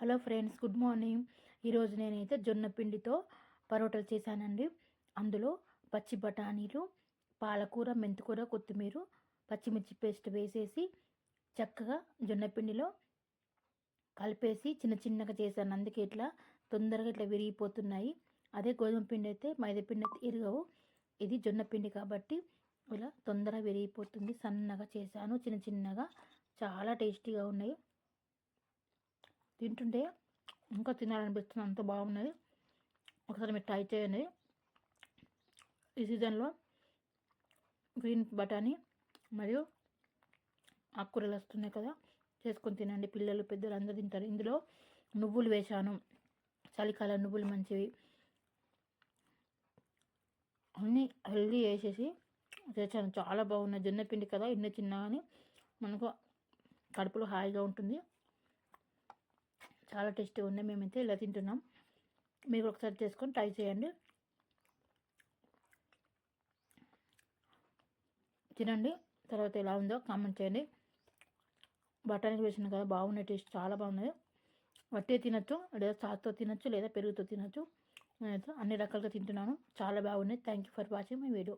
Hello friends good morning. ఈరోజు నేనైతే జొన్న పిండితో పరోటాలు చేశానండి. అందులో పచ్చి బఠానీలు పాలకూర మెంతికూర కొత్తిమీర పచ్చిమిర్చి పేస్ట్ వేసేసి చక్కగా జొన్న పిండిలో కలిపేసి చిన్న చిన్నగా చేశాను. అందుకే ఇట్లా తొందరగా ఇట్లా విరిగిపోతున్నాయి. అదే గోధుమ పిండి అయితే మైదా పిండి అయితే ఇరగవు ఇది జొన్న పిండి కాబట్టి ఇలా తొందరగా విరిగిపోతుంది. సన్నగా చేశాను చిన్న చిన్నగా. చాలా టేస్టీగా ఉన్నాయి. తింటుంటే ఇంకా తినాలనిపిస్తుంది అంత బాగున్నది. ఒకసారి మీరు ట్రై చేయండి. ఈ సీజన్లో గ్రీన్ బఠానీ మరియు ఆకుకూరలు వస్తున్నాయి కదా చేసుకొని తినండి. పిల్లలు పెద్దలు అందరూ తింటారు. ఇందులో నువ్వులు వేశాను. చలికాలం నువ్వులు మంచివి. అన్నీ హెల్దీ వేసేసి చేశాను. చాలా బాగున్నాయి. జొన్న పిండి కదా ఇన్న చిన్న కానీ మనకు కడుపులో హాయిగా ఉంటుంది. చాలా టేస్టీ ఉన్నాయి. మేమైతే ఇలా తింటున్నాం. మీరు ఒకసారి చేసుకొని ట్రై చేయండి. తినండి. తర్వాత ఎలా ఉందో కామెంట్ చేయండి. బఠానీకి వేసిన కదా బాగున్నాయి టేస్ట్ చాలా బాగున్నాయి. వట్టే తినచ్చు లేదా సాస్తో తినచ్చు లేదా పెరుగుతో తినచ్చు. నేనైతే అన్ని రకాలుగా తింటున్నాను. చాలా బాగున్నాయి. Thank you for watching my video